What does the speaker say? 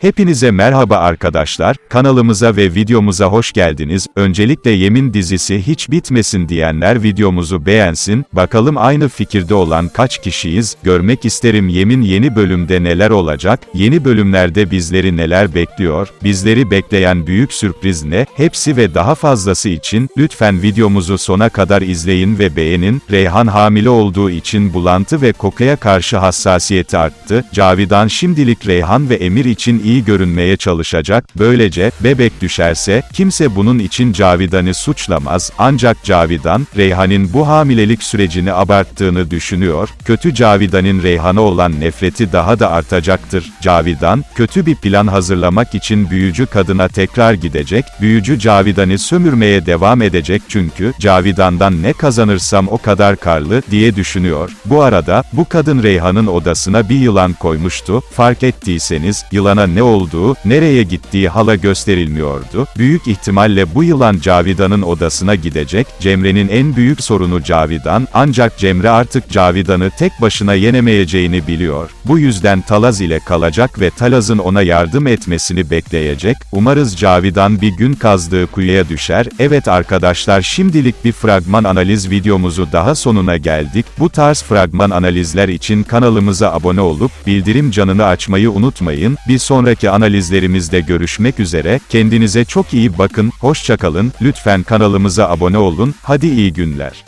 Hepinize merhaba arkadaşlar, kanalımıza ve videomuza hoş geldiniz. Öncelikle Yemin dizisi hiç bitmesin diyenler videomuzu beğensin, bakalım aynı fikirde olan kaç kişiyiz, görmek isterim Yemin yeni bölümde neler olacak, yeni bölümlerde bizleri neler bekliyor, bizleri bekleyen büyük sürpriz ne, hepsi ve daha fazlası için, lütfen videomuzu sona kadar izleyin ve beğenin, Reyhan hamile olduğu için bulantı ve kokuya karşı hassasiyeti arttı, Cavidan şimdilik Reyhan ve Emir için iyi görünmeye çalışacak, böylece, bebek düşerse, kimse bunun için Cavidan'ı suçlamaz, ancak Cavidan, Reyhan'ın bu hamilelik sürecini abarttığını düşünüyor, kötü Cavidan'ın Reyhan'a olan nefreti daha da artacaktır. Cavidan, kötü bir plan hazırlamak için büyücü kadına tekrar gidecek, büyücü Cavidan'ı sömürmeye devam edecek çünkü, Cavidan'dan ne kazanırsam o kadar karlı, diye düşünüyor. Bu arada, bu kadın Reyhan'ın odasına bir yılan koymuştu, fark ettiyseniz, yılana ne olduğu, nereye gittiği hala gösterilmiyordu. Büyük ihtimalle bu yılan Cavidan'ın odasına gidecek, Cemre'nin en büyük sorunu Cavidan, ancak Cemre artık Cavidan'ı tek başına yenemeyeceğini biliyor. Bu yüzden Talaz ile kalacak ve Talaz'ın ona yardım etmesini bekleyecek. Umarız Cavidan bir gün kazdığı kuyuya düşer. Evet arkadaşlar şimdilik bir fragman analiz videomuzu daha sonuna geldik. Bu tarz fragman analizler için kanalımıza abone olup, bildirim canını açmayı unutmayın. Bir sonraki analizlerimizde görüşmek üzere, kendinize çok iyi bakın, hoşçakalın, lütfen kanalımıza abone olun, hadi iyi günler.